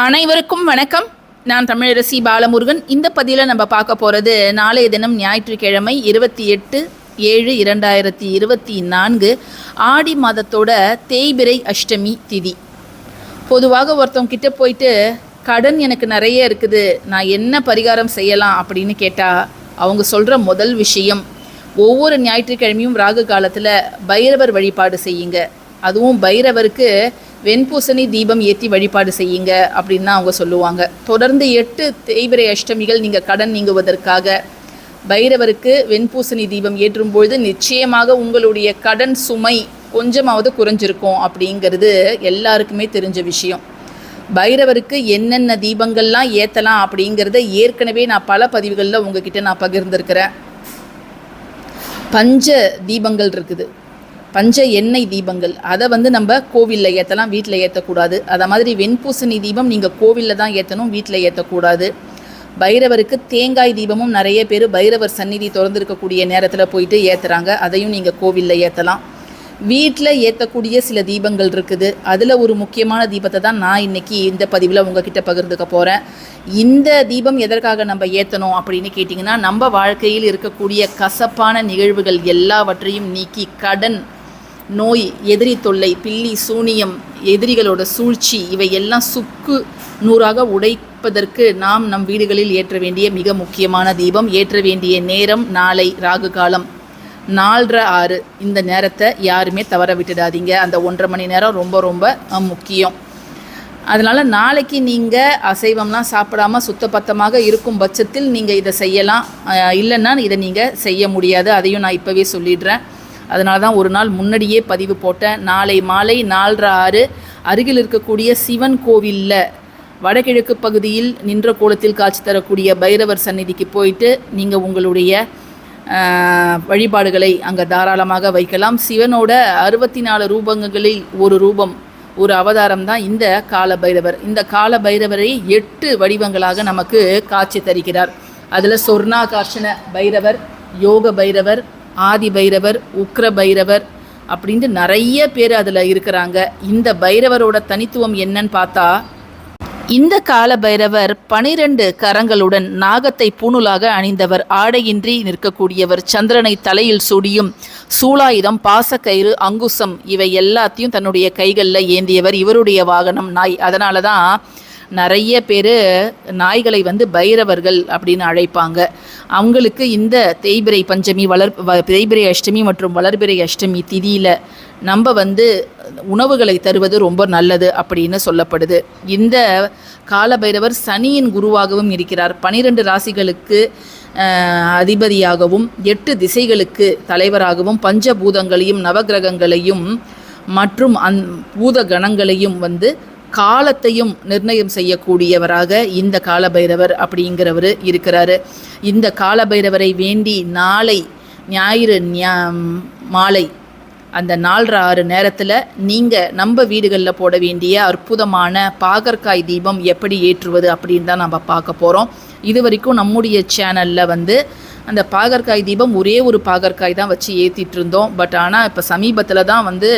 அனைவருக்கும் வணக்கம். நான் தமிழரசி பாலமுருகன். இந்த பதிவில் நம்ம பார்க்க போகிறது நாளைய தினம் ஞாயிற்றுக்கிழமை இருபத்தி எட்டு ஏழு இரண்டாயிரத்தி இருபத்தி நான்கு ஆடி மாதத்தோட தேய்பிரை அஷ்டமி திதி. பொதுவாக ஒருத்தவங்க கிட்ட போயிட்டு கடன் எனக்கு நிறைய இருக்குது நான் என்ன பரிகாரம் செய்யலாம்? அப்படின்னு கேட்டால் அவங்க சொல்கிற முதல் விஷயம் ஒவ்வொரு ஞாயிற்றுக்கிழமையும் ராகு காலத்தில் பைரவர் வழிபாடு செய்யுங்க. அதுவும் பைரவருக்கு வெண்பூசணி தீபம் ஏற்றி வழிபாடு செய்யுங்க அப்படின்னு தான் அவங்க சொல்லுவாங்க. தொடர்ந்து எட்டு தேய்பிரை அஷ்டமிகள் நீங்கள் கடன் நீங்குவதற்காக பைரவருக்கு வெண்பூசணி தீபம் ஏற்றும் பொழுது நிச்சயமாக உங்களுடைய கடன் சுமை கொஞ்சமாவது குறைஞ்சிருக்கும் அப்படிங்கிறது எல்லாருக்குமே தெரிஞ்ச விஷயம். பைரவருக்கு என்னென்ன தீபங்கள்லாம் ஏற்றலாம் அப்படிங்கிறத ஏற்கனவே நான் பல பதிவுகளில் உங்ககிட்ட நான் பகிர்ந்திருக்கிறேன். பஞ்ச தீபங்கள் இருக்குது. பஞ்ச எண்ணெய் தீபங்கள். அதை வந்து நம்ம கோவிலில் ஏற்றலாம் வீட்டில் ஏற்றக்கூடாது அதை மாதிரி வெண்பூசணி தீபம் நீங்கள் கோவிலில் தான் ஏற்றணும் வீட்டில் ஏற்றக்கூடாது பைரவருக்கு தேங்காய் தீபமும் நிறைய பேர் பைரவர் சந்நிதி திறந்திருக்கக்கூடிய நேரத்தில் போயிட்டு ஏற்றுறாங்க அதையும் நீங்கள் கோவிலில் ஏற்றலாம் வீட்டில் ஏற்றக்கூடிய சில தீபங்கள் இருக்குது. அதில் ஒரு முக்கியமான தீபத்தை தான் நான் இன்றைக்கி இந்த பதிவில் உங்ககிட்ட பகிர்ந்துக்க போகிறேன் இந்த தீபம் எதற்காக நம்ம ஏற்றணும் அப்படின்னு கேட்டிங்கன்னா நம்ம வாழ்க்கையில் இருக்கக்கூடிய கசப்பான நிகழ்வுகள் எல்லாவற்றையும் நீக்கி கடன் நோய் எதிரி தொல்லை பில்லி சூனியம் எதிரிகளோட சூழ்ச்சி இவை எல்லாம் சுக்கு நூறாக உடைப்பதற்கு நாம் நம் வீடுகளில் ஏற்ற வேண்டிய மிக முக்கியமான தீபம் ஏற்ற வேண்டிய நேரம் நாளை ராகு காலம். நாலரை ஆறு. இந்த நேரத்தை யாருமே தவற விட்டுடாதீங்க. அந்த ஒன்றரை மணி நேரம் ரொம்ப ரொம்ப முக்கியம். அதனால் நாளைக்கு நீங்கள் அசைவம்லாம் சாப்பிடாம சுத்தபத்தமாக இருக்கும் பட்சத்தில் நீங்கள் இதை செய்யலாம். இல்லைன்னா இதை நீங்கள் செய்ய முடியாது. அதையும் நான் இப்போவே சொல்லிடுறேன். அதனால தான் ஒரு நாள் முன்னாடியே பதிவு போட்டேன். நாளை மாலை நாலரை ஆறு அருகில் இருக்கக்கூடிய சிவன் கோவிலில் வடகிழக்கு பகுதியில் நின்ற கோலத்தில் காட்சி தரக்கூடிய பைரவர் சந்நிதிக்கு போயிட்டு நீங்கள் உங்களுடைய வழிபாடுகளை அங்கே தாராளமாக வைக்கலாம். சிவனோட அறுபத்தி நாலு ரூபங்களில் ஒரு ரூபம் ஒரு அவதாரம் தான் இந்த கால பைரவர். இந்த கால பைரவரை எட்டு வடிவங்களாக நமக்கு காட்சி தருகிறார். அதில் சொர்ணாகார்ஷண பைரவர் யோக பைரவர் ஆதி பைரவர் உக்ர பைரவர் அப்படின்ட்டு நிறைய பேர் அதில் இருக்கிறாங்க. இந்த பைரவரோட தனித்துவம் என்னன்னு பார்த்தா இந்த கால பைரவர் பனிரெண்டு கரங்களுடன் நாகத்தை பூணுலாக அணிந்தவர். ஆடையின்றி நிற்கக்கூடியவர் சந்திரனை தலையில் சுடியும் சூலாயுதம் பாசக்கயிறு அங்குசம் இவை எல்லாத்தையும் தன்னுடைய கைகளில் ஏந்தியவர். இவருடைய வாகனம் நாய். அதனால தான் நிறைய பேர் நாய்களை வந்து பைரவர்கள் அப்படின்னு அழைப்பாங்க. அவங்களுக்கு இந்த தேய்பிரை பஞ்சமி வளர் வ- தேய்பிரை அஷ்டமி மற்றும் வளர்பிரை அஷ்டமி திதியில் நம்ம வந்து உணவுகளை தருவது ரொம்ப நல்லது அப்படின்னு சொல்லப்படுது. இந்த காலபைரவர் சனியின் குருவாகவும் இருக்கிறார். பனிரெண்டு ராசிகளுக்கு அதிபதியாகவும் எட்டு திசைகளுக்கு தலைவராகவும் பஞ்சபூதங்களையும் நவக்கிரகங்களையும் மற்றும் அந் பூத கணங்களையும் வந்து காலத்தையும் நிர்ணயம் செய்யக்கூடியவராக இந்த காலபைரவர் அப்படிங்கிறவர் இருக்கிறாரு. இந்த காலபைரவரை வேண்டி நாளை ஞாயிறு மாலை அந்த நாலரை ஆறு நேரத்தில் நீங்கள் நம்ம வீடுகளில் போட வேண்டிய அற்புதமான பாகற்காய் தீபம் எப்படி ஏற்றுவது அப்படின்னு தான் நம்ம பார்க்க போகிறோம் இது வரைக்கும் நம்முடைய சேனலில் வந்து அந்த பாகற்காய் தீபம் ஒரே ஒரு பாகற்காய் தான் வச்சு ஏற்றிட்டு இருந்தோம். பட் ஆனால் இப்போ சமீபத்தில் தான் வந்து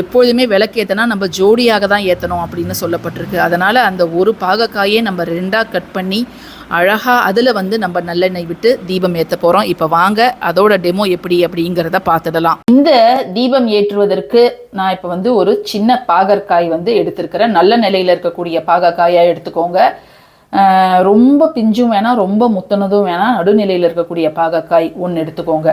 எப்பொழுதுமே விளக்கேற்றினா நம்ம ஜோடியாக தான் ஏற்றணும் அப்படின்னு சொல்லப்பட்டிருக்கு. அதனால் அந்த ஒரு பாகக்காயே நம்ம ரெண்டாக கட் பண்ணி அழகாக அதில் வந்து நம்ம நல்லெண்ணெய் விட்டு தீபம் ஏற்ற போகிறோம் இப்போ வாங்க அதோட டெமோ எப்படி அப்படிங்கிறத பார்த்துடலாம். இந்த தீபம் ஏற்றுவதற்கு நான் இப்போ வந்து ஒரு சின்ன பாகற்காய் வந்து எடுத்திருக்கிறேன். நல்ல நிலையில் இருக்கக்கூடிய பாகக்காயாக எடுத்துக்கோங்க. ரொம்ப பிஞ்சும் வேணாம் ரொம்ப முத்தனதும் வேணாம். நடுநிலையில் இருக்கக்கூடிய பாகக்காய் ஒன்று எடுத்துக்கோங்க.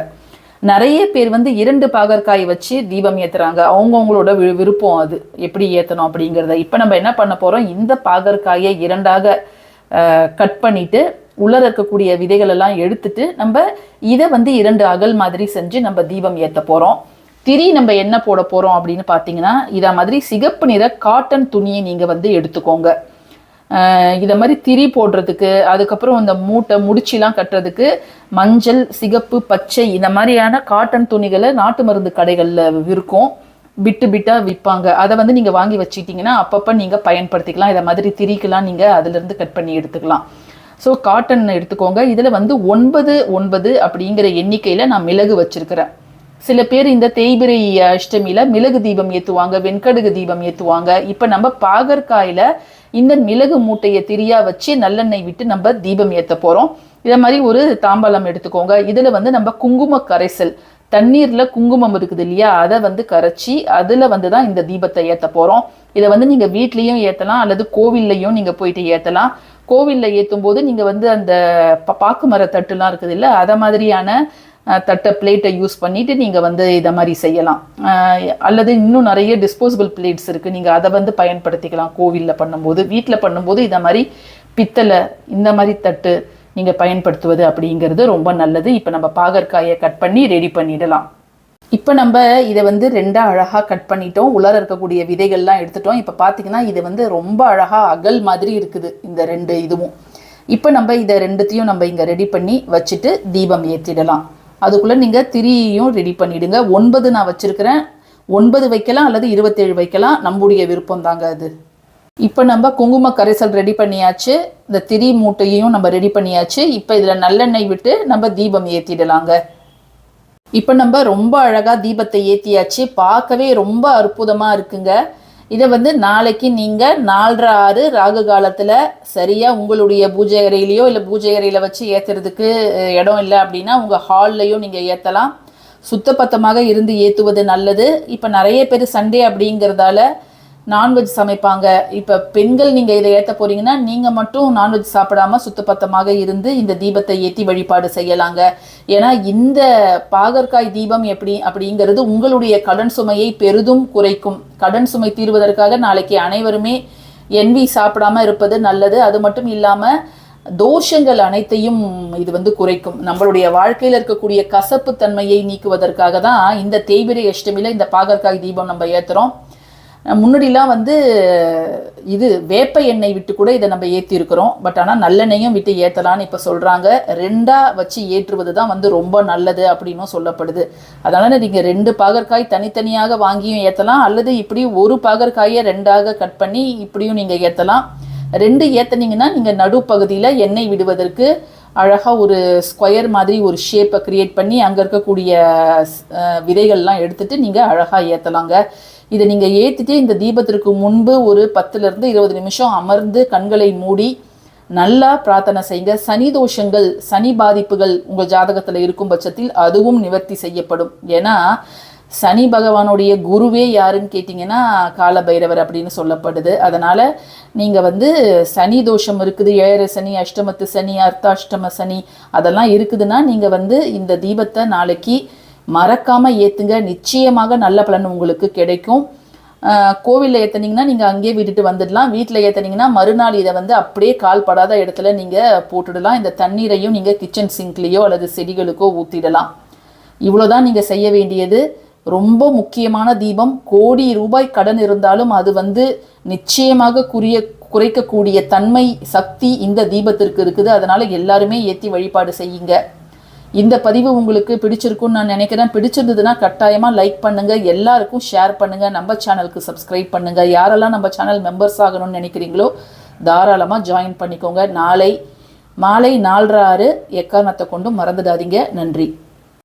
நிறைய பேர் வந்து இரண்டு பாகற்காய் வச்சு தீபம் ஏத்துறாங்க. அவங்கவுங்களோட வி விருப்பம் அது. எப்படி ஏற்றணும் அப்படிங்கிறத. இப்போ நம்ம என்ன பண்ண போகிறோம் இந்த பாகற்காயை இரண்டாக கட் பண்ணிட்டு உள்ளர இருக்கக்கூடிய விதைகள் எல்லாம் எடுத்துட்டு நம்ம இதை வந்து இரண்டு அகல் மாதிரி செஞ்சு நம்ம தீபம் ஏற்ற போகிறோம் திரி நம்ம என்ன போட போகிறோம் அப்படின்னு பார்த்தீங்கன்னா இதை மாதிரி சிகப்பு நிற காட்டன் துணியை நீங்கள் வந்து எடுத்துக்கோங்க. இதை மாதிரி திரி போடுறதுக்கு அதுக்கப்புறம் இந்த மூட்டை முடிச்சிலாம் கட்டுறதுக்கு மஞ்சள் சிகப்பு பச்சை இந்த மாதிரியான காட்டன் துணிகளை நாட்டு மருந்து கடைகளில் விற்கும். பிட்டு பிட்டாக விற்பாங்க. அதை வந்து நீங்கள் வாங்கி வச்சுக்கிட்டிங்கன்னா அப்பப்போ நீங்கள் பயன்படுத்திக்கலாம். இதை மாதிரி திரிக்கெலாம் நீங்கள் அதிலிருந்து கட் பண்ணி எடுத்துக்கலாம். ஸோ காட்டன் எடுத்துக்கோங்க. இதில் வந்து ஒன்பது ஒன்பது அப்படிங்கிற எண்ணிக்கையில் நான் மிளகு வச்சுருக்கிறேன். சில பேர் இந்த தேய்பிரை அஷ்டமியில் மிளகு தீபம் ஏற்றுவாங்க வெண்கடுகு தீபம் ஏற்றுவாங்க இப்போ நம்ம பாகற்காயில் இந்த மிளகு மூட்டையை திரியா வச்சு நல்லெண்ணெய் விட்டு நம்ம தீபம் ஏற்ற போகிறோம் இதை மாதிரி ஒரு தாம்பாளம் எடுத்துக்கோங்க. இதில் வந்து நம்ம குங்கும கரைசல் தண்ணீரில் குங்குமம் இருக்குது இல்லையா? அதை வந்து கரைச்சி அதில் வந்து தான் இந்த தீபத்தை ஏற்ற போகிறோம் இதை வந்து நீங்கள் வீட்லேயும் ஏற்றலாம் அல்லது கோவில்லையும் நீங்கள் போயிட்டு ஏற்றலாம் கோவிலில் ஏற்றும் போது நீங்கள் வந்து அந்த ப- பாக்கு மர தட்டுலாம் இருக்குது இல்லை? அதை மாதிரியான தட்டை பிளேட்டை யூஸ் பண்ணிவிட்டு நீங்கள் வந்து இதை மாதிரி செய்யலாம். அல்லது இன்னும் நிறைய டிஸ்போசபிள் பிளேட்ஸ் இருக்குது நீங்கள் அதை வந்து பயன்படுத்திக்கலாம். கோவிலில் பண்ணும்போது வீட்டில் பண்ணும்போது இதை மாதிரி பித்தளை இந்த மாதிரி தட்டு நீங்கள் பயன்படுத்துவது அப்படிங்கிறது ரொம்ப நல்லது. இப்போ நம்ம பாகற்காயை கட் பண்ணி ரெடி பண்ணிடலாம். இப்போ நம்ம இதை வந்து ரெண்டாக அழகாக கட் பண்ணிட்டோம். உலர இருக்கக்கூடிய விதைகள்லாம் எடுத்துட்டோம். இப்போ பார்த்தீங்கன்னா இது வந்து ரொம்ப அழகாக அகல் மாதிரி இருக்குது. இந்த ரெண்டு இதுவும். இப்போ நம்ம இதை ரெண்டுத்தையும் நம்ம இங்கே ரெடி பண்ணி வச்சுட்டு தீபம் ஏற்றிடலாம் அதுக்குள்ளே நீங்கள் திரியையும் ரெடி பண்ணிவிடுங்க ஒன்பது நான் வச்சுருக்கிறேன். ஒன்பது வைக்கலாம் அல்லது இருபத்தேழு வைக்கலாம். நம்முடைய விருப்பம் தாங்க அது. இப்போ நம்ம குங்கும கரைசல் ரெடி பண்ணியாச்சு. இந்த திரி மூட்டையையும் நம்ம ரெடி பண்ணியாச்சு. இப்போ இதில் நல்லெண்ணெய் விட்டு நம்ம தீபம் ஏற்றிடலாங்க இப்போ நம்ம ரொம்ப அழகாக தீபத்தை ஏற்றியாச்சு பார்க்கவே ரொம்ப அற்புதமாக இருக்குங்க. இதை வந்து நாளைக்கு நீங்கள் நாலரை ஆறு ராகு காலத்தில் சரியாக உங்களுடைய பூஜை அறையிலையோ இல்லை பூஜை அறையில் வச்சு ஏற்றுறதுக்கு இடம் இல்லை அப்படின்னா உங்கள் ஹால்லையும் நீங்கள் ஏற்றலாம் சுத்தப்பத்தமாக இருந்து ஏற்றுவது நல்லது. இப்போ நிறைய பேர் சண்டே அப்படிங்கிறதால நான்வெஜ் சமைப்பாங்க. இப்போ பெண்கள் நீங்கள் இதை ஏற்ற போறீங்கன்னா நீங்கள் மட்டும் நான்வெஜ் சாப்பிடாம சுத்தப்பத்தமாக இருந்து இந்த தீபத்தை ஏற்றி வழிபாடு செய்யலாங்க. ஏன்னா இந்த பாகற்காய் தீபம் எப்படி அப்படிங்கிறது உங்களுடைய கடன் சுமையை பெரிதும் குறைக்கும். கடன் சுமை தீர்வதற்காக நாளைக்கு அனைவருமே என்வி சாப்பிடாம இருப்பது நல்லது. அது மட்டும் இல்லாமல் தோஷங்கள் அனைத்தையும் இது வந்து குறைக்கும். நம்மளுடைய வாழ்க்கையில் இருக்கக்கூடிய கசப்பு தன்மையை நீக்குவதற்காக தான் இந்த தேய்பிரை அஷ்டமியில் இந்த பாகற்காய் தீபம் நம்ம ஏற்றுறோம் முன்னாடிலாம் வந்து இது வேப்ப எண்ணெய் விட்டு கூட இதை நம்ம ஏற்றிருக்கிறோம் பட் ஆனால் நல்லெண்ணெயும் விட்டு ஏற்றலான்னு இப்போ சொல்கிறாங்க ரெண்டாக வச்சு ஏற்றுவது தான் வந்து ரொம்ப நல்லது அப்படின்னும் சொல்லப்படுது. அதனால் நீங்கள் ரெண்டு பாகற்காய் தனித்தனியாக வாங்கியும் ஏற்றலாம் அல்லது இப்படி ஒரு பாகற்காயை ரெண்டாக கட் பண்ணி இப்படியும் நீங்கள் ஏற்றலாம் ரெண்டு ஏற்றுனீங்கன்னா நீங்கள் நடுப்பகுதியில் எண்ணெய் விடுவதற்கு அழகாக ஒரு ஸ்கொயர் மாதிரி ஒரு ஷேப்பை க்ரியேட் பண்ணி அங்கே இருக்கக்கூடிய விதைகள்லாம் எடுத்துட்டு நீங்கள் அழகாக ஏற்றலாங்க இதை நீங்கள் ஏற்றிட்டு இந்த தீபத்திற்கு முன்பு ஒரு பத்துலேருந்து இருபது நிமிஷம் அமர்ந்து கண்களை மூடி நல்லா பிரார்த்தனை செய்யுங்க சனி தோஷங்கள் சனி பாதிப்புகள் உங்கள் ஜாதகத்தில் இருக்கும் பட்சத்தில் அதுவும் நிவர்த்தி செய்யப்படும். ஏன்னா சனி பகவானுடைய குருவே யாருன்னு கேட்டிங்கன்னா காலபைரவர் அப்படின்னு சொல்லப்படுது. அதனால் நீங்கள் வந்து சனி தோஷம் இருக்குது ஏழரை சனி அஷ்டமத்து சனி அர்த்தாஷ்டம சனி அதெல்லாம் இருக்குதுன்னா நீங்கள் வந்து இந்த தீபத்தை நாளைக்கு மறக்காமல் ஏற்றுங்க நிச்சயமாக நல்ல பலன் உங்களுக்கு கிடைக்கும். கோவிலில் ஏற்றுனீங்கன்னா நீங்கள் அங்கேயே விட்டுட்டு வந்துடலாம். வீட்டில் ஏற்றுனீங்கன்னா மறுநாள் இதை வந்து அப்படியே கால் படாத இடத்துல நீங்கள் போட்டுடலாம். இந்த தண்ணீரையும் நீங்கள் கிச்சன் சிங்க்லேயோ அல்லது செடிகளுக்கோ ஊற்றிடலாம் இவ்வளோதான் நீங்கள் செய்ய வேண்டியது. ரொம்ப முக்கியமான தீபம். கோடி ரூபாய் கடன் இருந்தாலும் அது வந்து நிச்சயமாக குறிய குறைக்கக்கூடிய தன்மை சக்தி இந்த தீபத்திற்கு இருக்குது. அதனால் எல்லாருமே ஏற்றி வழிபாடு செய்யுங்க. இந்த பதிவு உங்களுக்கு பிடிச்சிருக்கும்னு நான் நினைக்கிறேன். பிடிச்சிருந்ததுன்னா கட்டாயமாக லைக் பண்ணுங்கள் எல்லாருக்கும் ஷேர் பண்ணுங்கள் நம்ம சேனலுக்கு சப்ஸ்கிரைப் பண்ணுங்கள் யாரெல்லாம் நம்ம சேனல் மெம்பர்ஸ் ஆகணும்னு நினைக்கிறீங்களோ தாராளமாக ஜாயின் பண்ணிக்கோங்க. நாளை மாலை நாலரை ஆறு எக்காரணத்தை கொண்டும் மறந்துடாதீங்க. நன்றி.